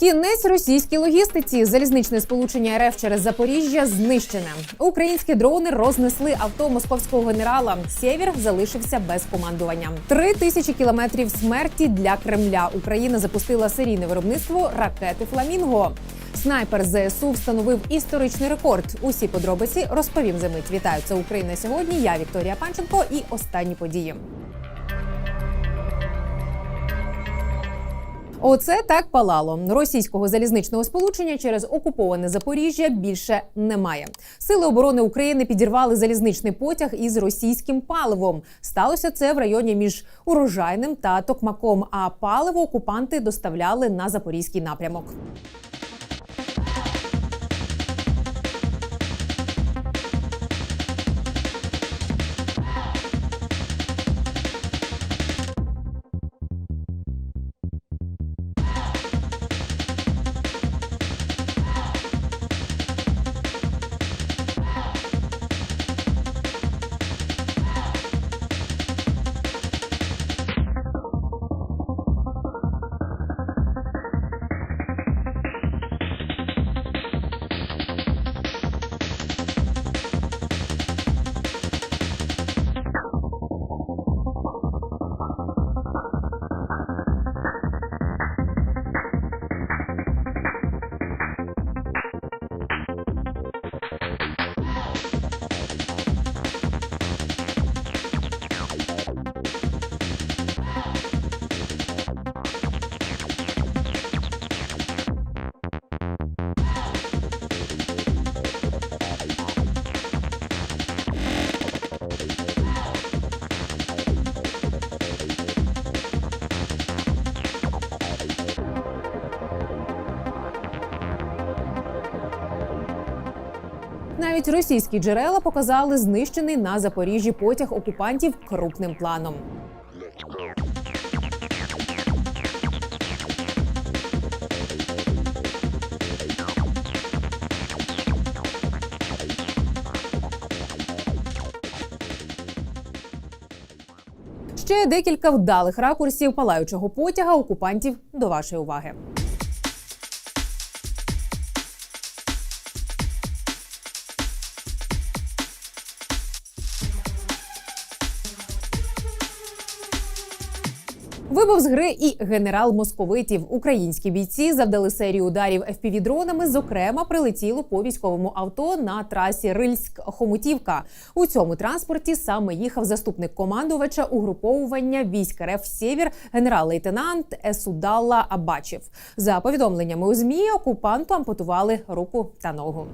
Кінець російській логістиці. Залізничне сполучення РФ через Запоріжжя знищене. Українські дрони рознесли авто московського генерала. Сєвєр залишився без командування. Три тисячі кілометрів смерті для Кремля. Україна запустила серійне виробництво ракети Фламінго. Снайпер ЗСУ встановив історичний рекорд. Усі подробиці розповім за мить. Вітаю це Україна сьогодні. Я Вікторія Панченко і останні події. Оце так палало. Російського залізничного сполучення через окуповане Запоріжжя більше немає. Сили оборони України підірвали залізничний потяг із російським паливом. Сталося це в районі між урожайним та токмаком. А паливо окупанти доставляли на запорізький напрямок. Навіть російські джерела показали знищений на Запоріжжі потяг окупантів крупним планом. Ще декілька вдалих ракурсів палаючого потяга окупантів до вашої уваги. Вибув з гри і генерал московитів. Українські бійці завдали серію ударів fpv дронами Зокрема, прилетіло по військовому авто на трасі Рильськ-Хомутівка. У цьому транспорті саме їхав заступник командувача угруповування військ РФ Сєвєр, генерал-лейтенант Есудалла Абачев. За повідомленнями у змі окупанту ампутували руку та ногу.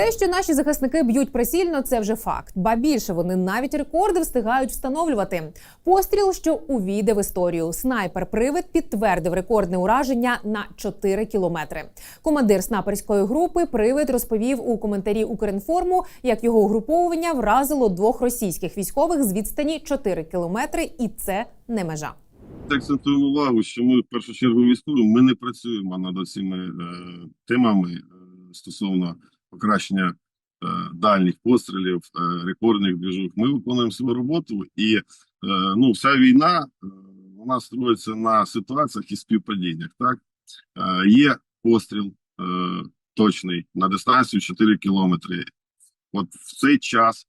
Те, що наші захисники б'ють прицільно, це вже факт. Ба більше вони навіть рекорди встигають встановлювати. Постріл, що увійде в історію. Снайпер-привид підтвердив рекордне ураження на 4 кілометри. Командир снайперської групи привид розповів у коментарі Укрінформу, як його угруповування вразило двох російських військових з відстані 4 кілометри, і це не межа. акцентуємо увагу, що ми в першу чергу військові, ми не працюємо над цими е, темами е, стосовно покращення е, дальніх пострілів, е, рекордних двіжок. Ми виконуємо свою роботу, і е, ну, вся війна вона строїться на ситуаціях і співпадіннях. Так є постріл, точний на дистанцію 4 кілометри. От в цей час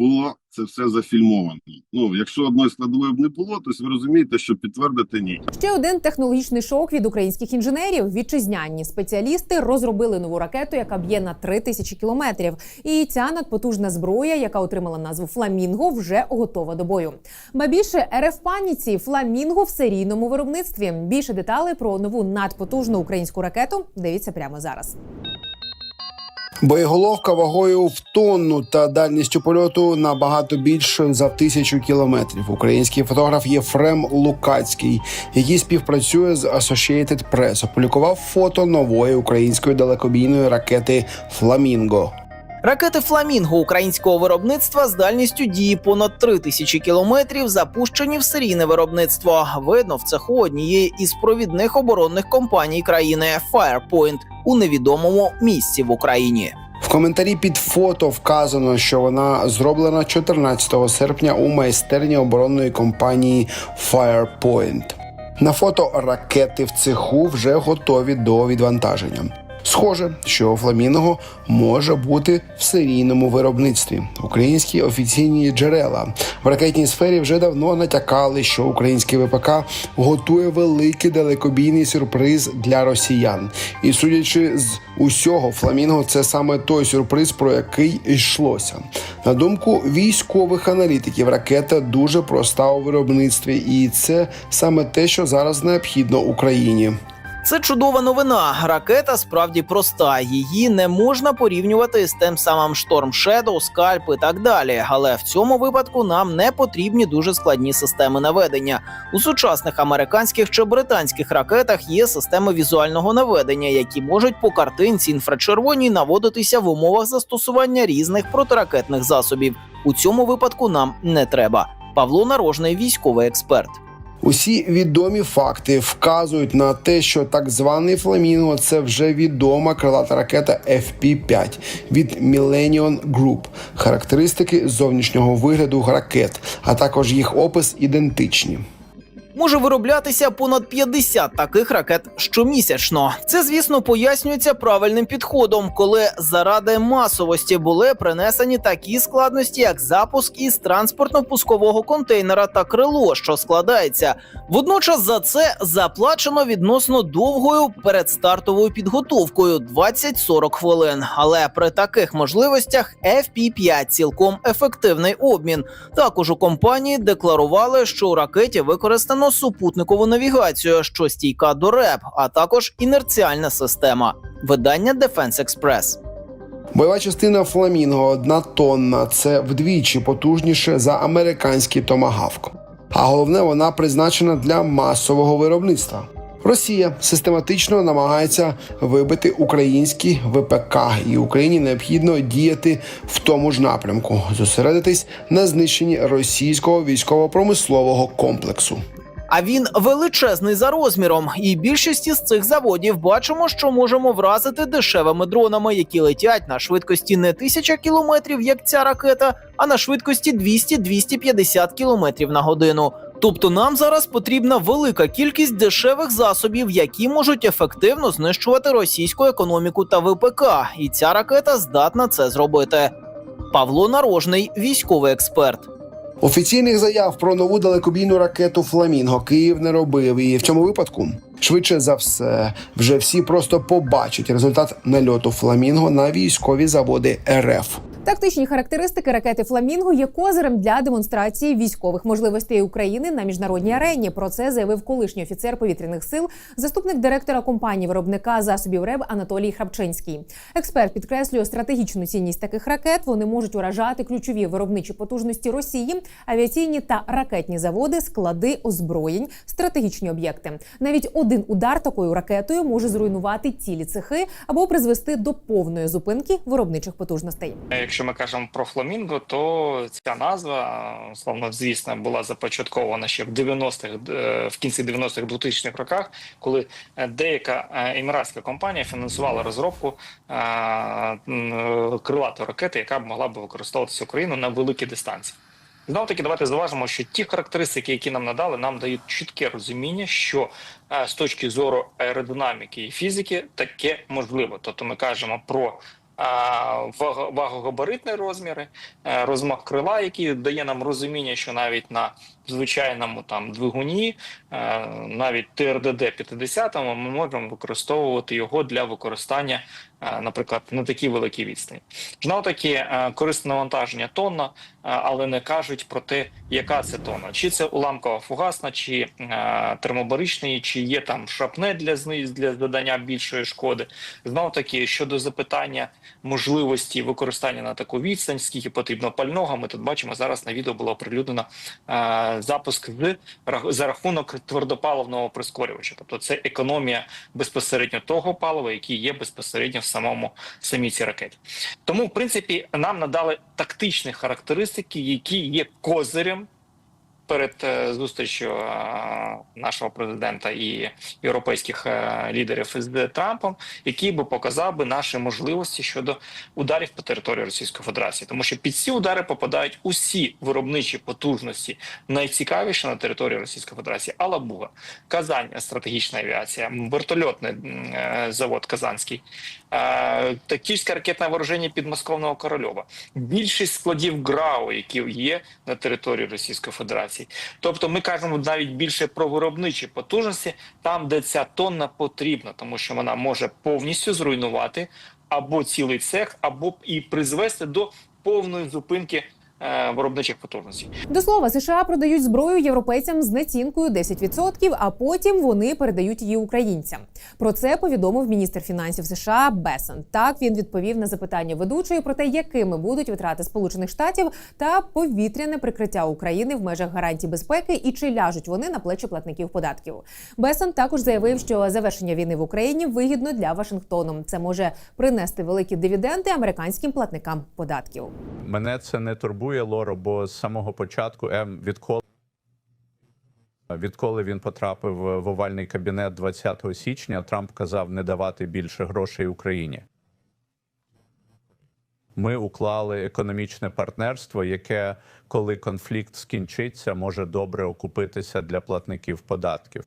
було це все зафільмовано. Ну, якщо одної складової б не було, то ви розумієте, що підтвердити ні. Ще один технологічний шок від українських інженерів. Вітчизняні спеціалісти розробили нову ракету, яка б'є на 3 тисячі кілометрів. І ця надпотужна зброя, яка отримала назву Фламінго, вже готова до бою. Ба більше РФ паніці Фламінго в серійному виробництві. Більше деталей про нову надпотужну українську ракету дивіться прямо зараз. Боєголовка вагою в тонну та дальністю польоту набагато більше за тисячу кілометрів. Український фотограф Єфрем Лукацький, який співпрацює з Associated Press, опублікував фото нової української далекобійної ракети Фламінго. Ракети Фламінго українського виробництва з дальністю дії понад 3 тисячі кілометрів запущені в серійне виробництво. Видно в цеху однієї із провідних оборонних компаній країни Firepoint у невідомому місці в Україні. В коментарі під фото вказано, що вона зроблена 14 серпня у майстерні оборонної компанії Firepoint. На фото ракети в цеху вже готові до відвантаження. Схоже, що фламінго може бути в серійному виробництві. Українські офіційні джерела в ракетній сфері вже давно натякали, що український ВПК готує великий далекобійний сюрприз для росіян. І судячи з усього, фламінго це саме той сюрприз, про який йшлося. На думку військових аналітиків, ракета дуже проста у виробництві, і це саме те, що зараз необхідно Україні. Це чудова новина. Ракета справді проста. Її не можна порівнювати з тим самим Storm Shadow, Скальп і так далі. Але в цьому випадку нам не потрібні дуже складні системи наведення. У сучасних американських чи британських ракетах є системи візуального наведення, які можуть по картинці інфрачервоній наводитися в умовах застосування різних протиракетних засобів. У цьому випадку нам не треба. Павло Нарожний, військовий експерт. Усі відомі факти вказують на те, що так званий Фламінго це вже відома крилата ракета FP-5 від Millennium Group. Характеристики зовнішнього вигляду ракет, а також їх опис ідентичні. Може вироблятися понад 50 таких ракет щомісячно. Це, звісно, пояснюється правильним підходом, коли заради масовості були принесені такі складності, як запуск із транспортно-пускового контейнера та крило, що складається. Водночас за це заплачено відносно довгою передстартовою підготовкою 20-40 хвилин. Але при таких можливостях FP-5 цілком ефективний обмін. Також у компанії декларували, що у ракеті використано супутникову навігацію, що стійка до РЕП, а також інерціальна система. Видання Defense Express. Бойова частина Фламінго одна тонна. Це вдвічі потужніше за американський томагавк. А головне, вона призначена для масового виробництва. Росія систематично намагається вибити українські ВПК, і Україні необхідно діяти в тому ж напрямку, зосередитись на знищенні російського військово-промислового комплексу. А він величезний за розміром, і більшість із цих заводів бачимо, що можемо вразити дешевими дронами, які летять на швидкості не тисяча кілометрів, як ця ракета, а на швидкості 200-250 кілометрів на годину. Тобто нам зараз потрібна велика кількість дешевих засобів, які можуть ефективно знищувати російську економіку та ВПК, і ця ракета здатна це зробити. Павло Нарожний, військовий експерт. Офіційних заяв про нову далекобійну ракету Фламінго Київ не робив. І в цьому випадку, швидше за все, вже всі просто побачать результат нальоту Фламінго на військові заводи РФ. Тактичні характеристики ракети Фламінго є козирем для демонстрації військових можливостей України на міжнародній арені. Про це заявив колишній офіцер повітряних сил, заступник директора компанії виробника засобів РЕБ Анатолій Храпчинський. Експерт підкреслює стратегічну цінність таких ракет. Вони можуть уражати ключові виробничі потужності Росії, авіаційні та ракетні заводи, склади озброєнь, стратегічні об'єкти. Навіть один удар такою ракетою може зруйнувати цілі цехи або призвести до повної зупинки виробничих потужностей. Якщо ми кажемо про фламінго, то ця назва словно звісно була започаткована ще в 90-х, е, в кінці 90-х 2000-х роках, коли е, деяка е, еміратська компанія фінансувала розробку крилатої ракети, яка б могла б використовуватися Україною на великій дистанції. Знову таки, давайте зважимо, що ті характеристики, які нам надали, нам дають чітке розуміння, що з точки зору аеродинаміки і фізики таке можливо. Тобто ми кажемо про вагогабаритні розміри, е, розмах крила, який дає нам розуміння, що навіть на звичайному там двигуні, е, навіть ТРДД 50 ми можемо використовувати його для використання, е, наприклад, на такій великій відстані. Знову таки, е, корисне навантаження тонна, але не кажуть про те, яка це тонна. Чи це уламкова фугасна, чи термобаричний, чи є там шрапнель для для додання більшої шкоди. Знову таки, щодо запитання можливості використання на таку відстань, скільки потрібно пального, ми тут бачимо зараз на відео було оприлюднено запуск з за рахунок твердопаливного прискорювача. Тобто це економія безпосередньо того палива, який є безпосередньо в самому самій цій ракеті. Тому, в принципі, нам надали тактичні характеристики, які є козирем перед е, зустрічю е, нашого президента і європейських е, лідерів з Трампом, який би показав би наші можливості щодо ударів по території Російської Федерації, тому що під ці удари попадають усі виробничі потужності, найцікавіші на території Російської Федерації. Алабуга, Казань, стратегічна авіація, вертольотний завод Казанський, е, тактичне ракетне вооруження підмосковного Корольова, більшість складів ГРАУ, які є на території Російської Федерації. Тобто, ми кажемо навіть більше про виробничі потужності, там, де ця тонна потрібна, тому що вона може повністю зруйнувати або цілий цех, або і призвести до повної зупинки виробничих потужностей. До слова, США продають зброю європейцям з націнкою 10%, а потім вони передають її українцям. Про це повідомив міністр фінансів США Бесен. Так він відповів на запитання ведучої про те, якими будуть витрати Сполучених Штатів та повітряне прикриття України в межах гарантій безпеки і чи ляжуть вони на плечі платників податків. Бесен також заявив, що завершення війни в Україні вигідно для Вашингтону. Це може принести великі дивіденди американським платникам податків. Мене це не турбує, Лоро, бо з самого початку М відколи. Відколи він потрапив в овальний кабінет 20 січня, Трамп казав не давати більше грошей Україні. Ми уклали економічне партнерство, яке, коли конфлікт скінчиться, може добре окупитися для платників податків.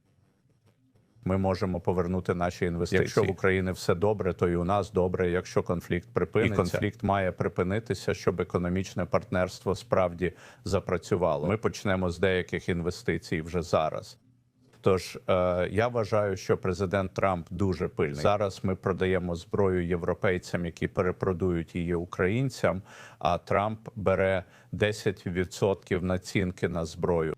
Ми можемо повернути наші інвестиції. Якщо в Україні все добре, то і у нас добре. Якщо конфлікт припиниться, і конфлікт має припинитися, щоб економічне партнерство справді запрацювало. Ми почнемо з деяких інвестицій вже зараз. Тож е, я вважаю, що президент Трамп дуже пильний. Зараз ми продаємо зброю європейцям, які перепродують її українцям. А Трамп бере 10% націнки на зброю.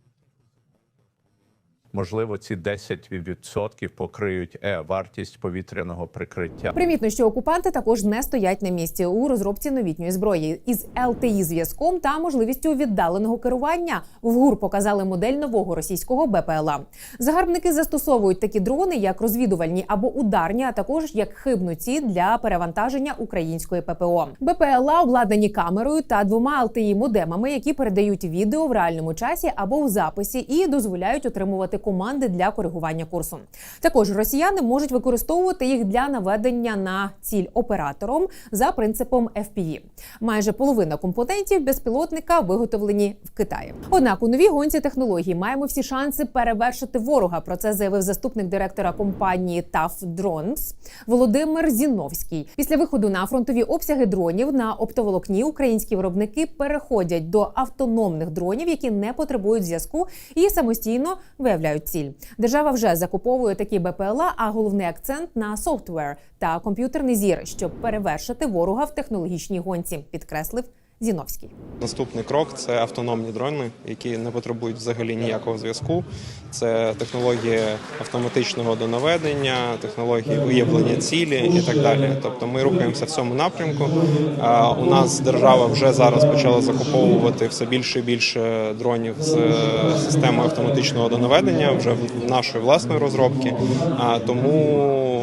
Можливо, ці 10% покриють е, вартість повітряного прикриття. Примітно, що окупанти також не стоять на місці у розробці новітньої зброї із LTE зв'язком та можливістю віддаленого керування. В ГУР показали модель нового російського БПЛА. Загарбники застосовують такі дрони як розвідувальні або ударні, а також як хибну ціль для перевантаження української ППО. БПЛА обладнані камерою та двома LTE модемами, які передають відео в реальному часі або в записі і дозволяють отримувати команди для коригування курсу. Також росіяни можуть використовувати їх для наведення на ціль оператором за принципом FPV. Майже половина компонентів безпілотника виготовлені в Китаї. Однак у новій гонці технологій маємо всі шанси перевершити ворога. Про це заявив заступник директора компанії TAF Drones Володимир Зіновський. Після виходу на фронтові обсяги дронів на оптоволокні українські виробники переходять до автономних дронів, які не потребують зв'язку і самостійно виявляють ціль. Держава вже закуповує такі БПЛА, а головний акцент на софтвер та комп'ютерний зір, щоб перевершити ворога в технологічній гонці, підкреслив Зіновський. Наступний крок це автономні дрони, які не потребують взагалі ніякого зв'язку. Це технології автоматичного донаведення, технології виявлення цілі і так далі. Тобто ми рухаємося в цьому напрямку. У нас держава вже зараз почала закуповувати все більше і більше дронів з е, системою автоматичного донаведення, вже в нашої власної розробки. Тому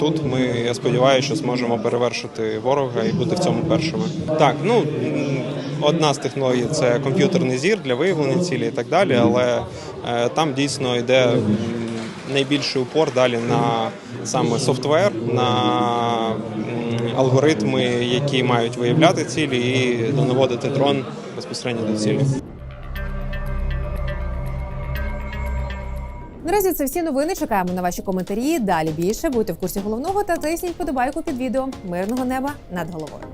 тут ми я сподіваюся, що зможемо перевершити ворога і бути в цьому першими. Так, ну одна з технологій це комп'ютерний зір для виявлення цілі і так далі, але е, там дійсно йде найбільший упор далі на саме софтвер, на алгоритми, які мають виявляти цілі і донаводити дрон безпосередньо до цілі. Наразі це всі новини. Чекаємо на ваші коментарі. Далі більше будьте в курсі головного та тисніть подобайку під відео. Мирного неба над головою.